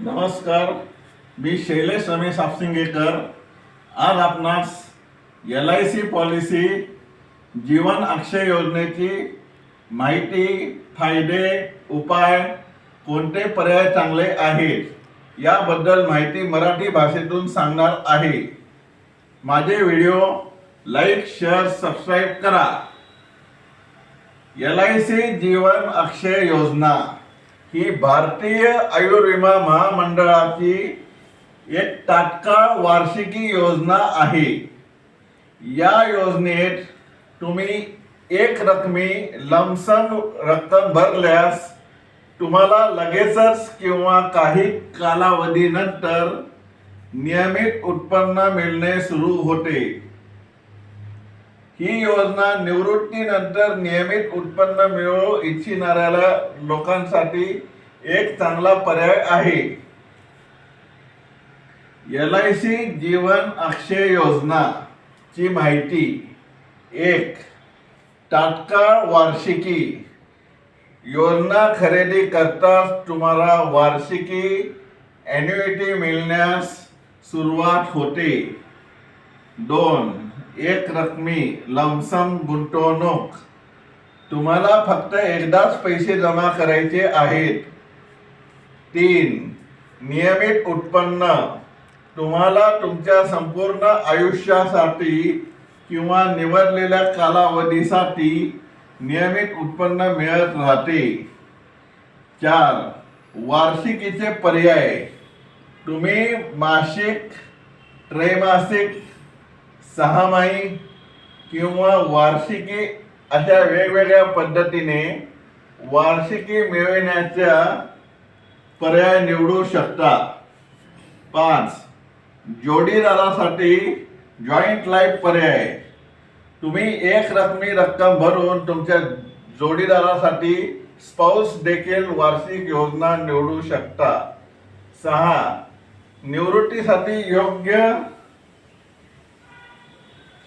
नमस्कार मी शैलेश रमेश आपसिंगेकर आज आपणास L I C policy Jeevan Akshay योजनेची माहिती फायदे उपाय कोणते पर्याय चांगले आहेत याबद्दल माहिती मराठी भाषेतून सांगणार आहे. माझे व्हिडिओ लाईक शेअर सबस्क्राईब करा. L I C Jeevan Akshay योजना. ही भारतीय आयुर्विमा महामंडळाची एक तात्काळ वार्षिकी योजना आहे. या योजनेत तुम्ही एक रकमी लमसम रक्कम भरल्यास तुम्हाला लगेचच किंवा काही कालावधीनंतर नियमित उत्पन्न मिळणे सुरू होते. ही योजना निवृत्तीनंतर नियमित उत्पन्न मिळवू इच्छिणाऱ्या लोकांसाठी एक चांगला पर्याय आहे. L I C Jeevan Akshay योजना ची माहिती एक. तात्काळ वार्षिकी. योजना खरेदी करताच तुम्हाला वार्षिकी ॲन्युइटी मिळण्यास सुरुवात होते. दोन. एक रकमी लमसम गुंतवणूक. तुम्हाला फक्त एकदाच पैसे जमा करायचे आहेत. तीन नियमित उत्पन्न. तुम्हाला तुमच्या संपूर्ण आयुष्यासाठी किंवा निवडलेल्या कालावधीसाठी नियमित उत्पन्न मिळत राहते. चार वार्षिकीचे पर्याय. तुम्ही मासिक त्रैमासिक सहामाही किंवा वार्षिकी अशा वेगवेगळ्या पद्धतीने वार्षिकी मिळविण्याच्या पर्याय निवडू शकता पाच जोडीदारासाठी जॉईंट लाईफ पर्याय. तुम्ही एक रकमी रक्कम भरून तुमच्या जोडीदारासाठी स्पाऊस देखील वार्षिक योजना निवडू शकता. सहा निवृत्तीसाठी योग्य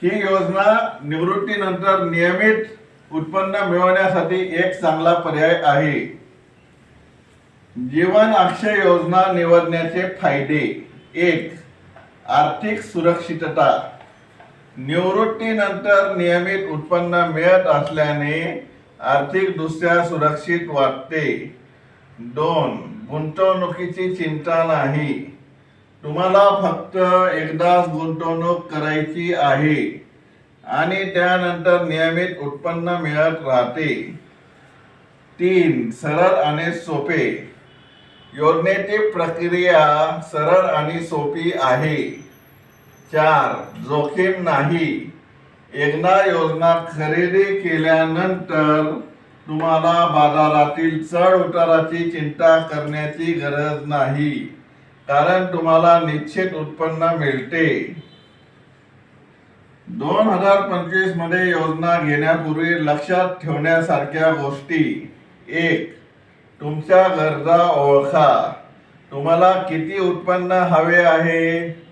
ही योजना निवृत्तीनंतर नियमित उत्पन्न मिळवण्यासाठी एक चांगला पर्याय आहे. जीवन अक्षय योजना निवडण्याचे फायदे. एक आर्थिक सुरक्षितता. निवृत्तीनंतर नियमित उत्पन्न मिळत असल्याने आर्थिकदृष्ट्या सुरक्षित वाटते. दोन गुंतवणुकीची चिंता नाही. तुम्हाला फक्त एकदाच गुंतवणूक करायची आहे आणि त्यानंतर नियमित उत्पन्न मिळत राहते. तीन सरळ आणि सोपे. योजनेची प्रक्रिया सरळ आणि सोपी आहे. चार जोखीम नाही. एकदा योजना खरेदी केल्यानंतर तुम्हाला बाजारातील चढ उताराची चिंता करण्याची गरज नाही. कारण तुम्हाला निश्चित उत्पन्न मिळते. दोन हजार पंचवीसमध्ये योजना घेण्यापूर्वी लक्षात ठेवण्यासारख्या गोष्टी. एक तुमच्या गरजा ओळखा. तुम्हाला किती उत्पन्न हवे आहे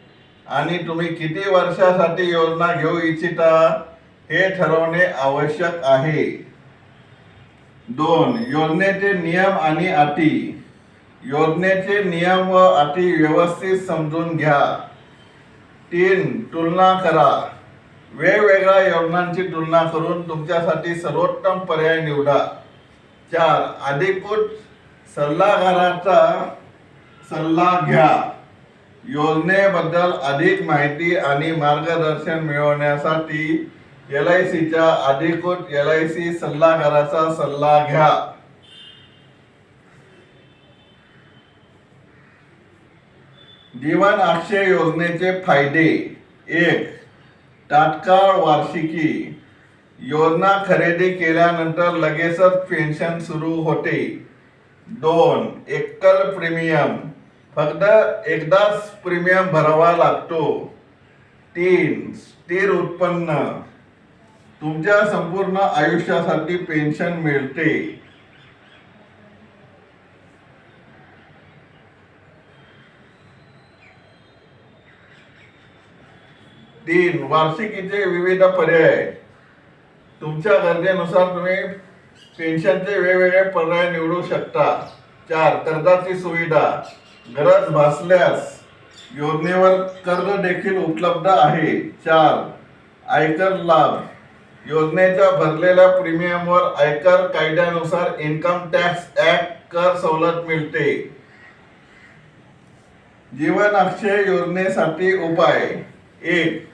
आणि तुम्ही किती वर्षासाठी योजना घेऊ इच्छिता हे ठरवणे आवश्यक आहे. दोन योजनेचे नियम आणि अटी. योजनेचे नियम व अटी व्यवस्थित समजून घ्या. तीन तुलना करा. वेगवेगळ्या योजनांची तुलना करून तुमच्यासाठी सर्वोत्तम पर्याय निवडा. चार अधिकृत सल्लागाराचा सल्ला घ्या. योजनेबद्दल अधिक माहिती आणि मार्गदर्शन मिळवण्यासाठी एल आय सीच्या अधिकृत एल आय सी सल्लागाराचा सल्ला घ्या. जीवन अक्षय योजनेचे फायदे. एक तात्काळ वार्षिकी. योजना खरेदी केल्यानंतर लगेचच पेन्शन सुरू होते. दोन एकल प्रीमियम. फक्त एकदाच प्रीमियम भरावा लागतो. तीन स्थिर उत्पन्न. तुमच्या संपूर्ण आयुष्यासाठी पेन्शन मिळते. तीन वार्षिकीचे विविध पर्याय. तुमच्या गरजेनुसार तुम्ही पेन्शनचे वेगवेगळे पर्याय निवडू शकता. चार कर्जाची सुविधा. गरज भासल्यास योजनेवर कर्ज देखील उपलब्ध आहे. चार आयकर लाभ. योजनेच्या भरलेल्या प्रीमियमवर आयकर कायद्यानुसार इन्कम टॅक्स ऍक्ट कर सवलत मिळते. जीवन अक्षय योजनेसाठी उपाय. एक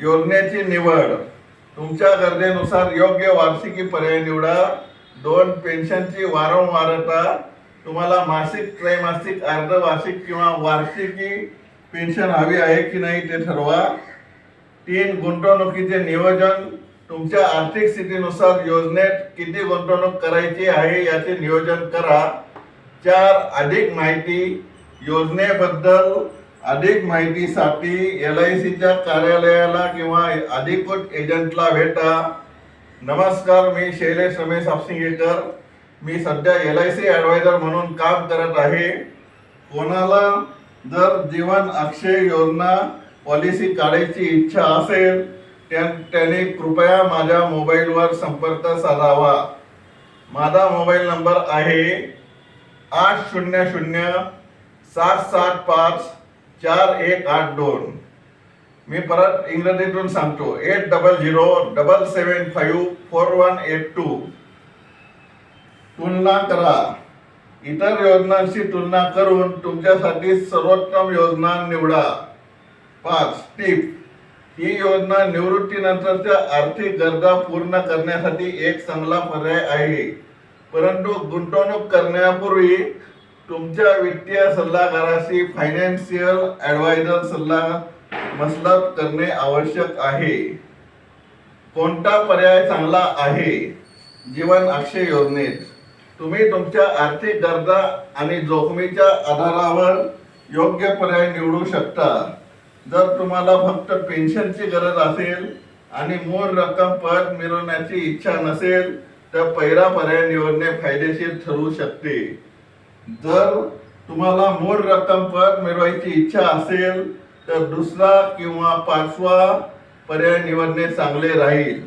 योजनेची निवड. तुमच्या गरजेनुसार योग्य वार्षिकी पर्याय निवडा. दोन पेन्शनची वारंवारता. तुम्हाला मासिक त्रैमासिक अर्धवार्षिक किंवा वार्षिकी पेन्शन हवी आहे की नाही ते ठरवा. तीन गुंतवणुकीचे नियोजन. तुमच्या आर्थिक स्थितीनुसार योजनेत किती गुंतवणूक करायची आहे याचे नियोजन करा. चार अधिक माहिती. योजनेबद्दल अधिक माहितीसाठी एल आय सीच्या कार्यालयाला किंवा अधिकृत एजंटला भेटा. नमस्कार मी शैलेश रमेश आपसिंगेकर. मी सध्या एल आय सी ॲडवायझर म्हणून काम करत आहे. कोणाला जर जीवन अक्षय योजना पॉलिसी काढायची इच्छा असेल त्या त्याने कृपया माझ्या मोबाईलवर संपर्क साधावा. माझा मोबाईल नंबर आहे आठ शून्य शून्य सात सात पाच चार एक आठ दोन. मी परत इंग्रजीतून सांगतो. Eight double zero double seven five four one eight two. तुलना करा. इतर योजनांशी तुलना करून तुमच्यासाठी सर्वोत्तम योजना निवडा. पाच टिप. ही योजना निवृत्तीनंतरच्या आर्थिक गरजा पूर्ण करण्यासाठी एक चांगला पर्याय आहे. परंतु गुंतवणूक करण्यापूर्वी तुमच्या वित्तीय सल्लागाराशी फायनान्शियल ॲडवायझर सल्ला मसलत करणे आवश्यक आहे. कोणता पर्याय चांगला आहे? जीवन अक्षय योजनेत. तुम्ही तुमच्या आर्थिक गरजा आणि जोखमीच्या आधारावर योग्य पर्याय निवडू शकता. जर तुम्हाला फक्त पेन्शनची गरज असेल आणि मूळ रक्कम परत मिळवण्याची इच्छा नसेल तर पहिला पर्याय निवडणे फायदेशीर ठरू शकते. जर तुम्हाला मूळ रक्कम परत मिळवायची इच्छा असेल तर दुसरा किंवा पाचवा पर्याय निवडणे चांगले राहील.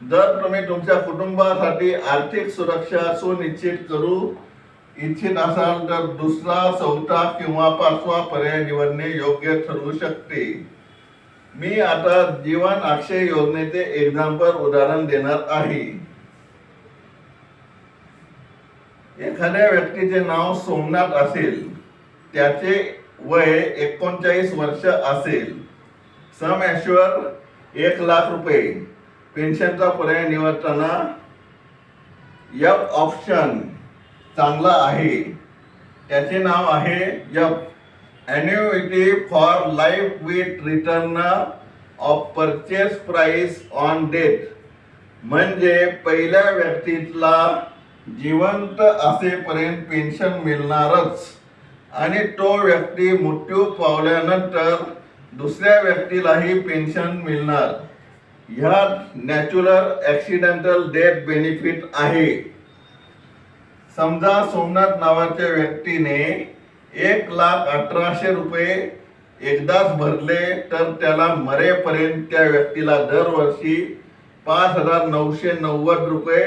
जर तुम्ही तुमच्या कुटुंबासाठी आर्थिक सुरक्षा सुनिश्चित करू इच्छित असाल तर दुसरा चौथा किंवा पाचवा पर्याय निवडणे योग्य ठरू शकते. मी आता जीवन अक्षय योजनेचे एक्झाम्पल उदाहरण देणार आहे. एखाद्या व्यक्तीचे नाव सोमनाथ असेल त्याचे वय एकोणचाळीस वर्ष असेल सम ॲश्युअर एक लाख रुपये पेन्शनचा पर्याय निवडताना यप ऑप्शन चांगला आहे. त्याचे नाव आहे F. Annuity for life with return of purchase price on death म्हणजे पहिल्या व्यक्तीला जिवंत असेपर्यंत पेन्शन मिळणारच. आणि तो व्यक्ती मृत्यू पावल्यानंतर दुसऱ्या व्यक्तीलाही पेन्शन मिळणार. ह्यात नॅचरल ॲक्सिडेंटल डेथ बेनिफिट आहे. समजा सोमनाथ नावाच्या व्यक्तीने एक लाख अठराशे रुपये एकदाच भरले तर त्याला मरेपर्यंत त्या व्यक्तीला दरवर्षी पाच हजार नऊशे नव्वद रुपये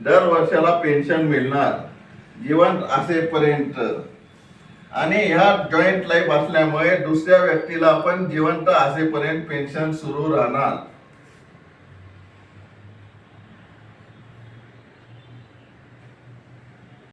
दर वर्षाला पेन्शन मिळणार जिवंत असेपर्यंत. आणि ह्या जॉईंट लाईफ असल्यामुळे दुसऱ्या व्यक्तीला पण जिवंत असेपर्यंत पेन्शन सुरू राहणार.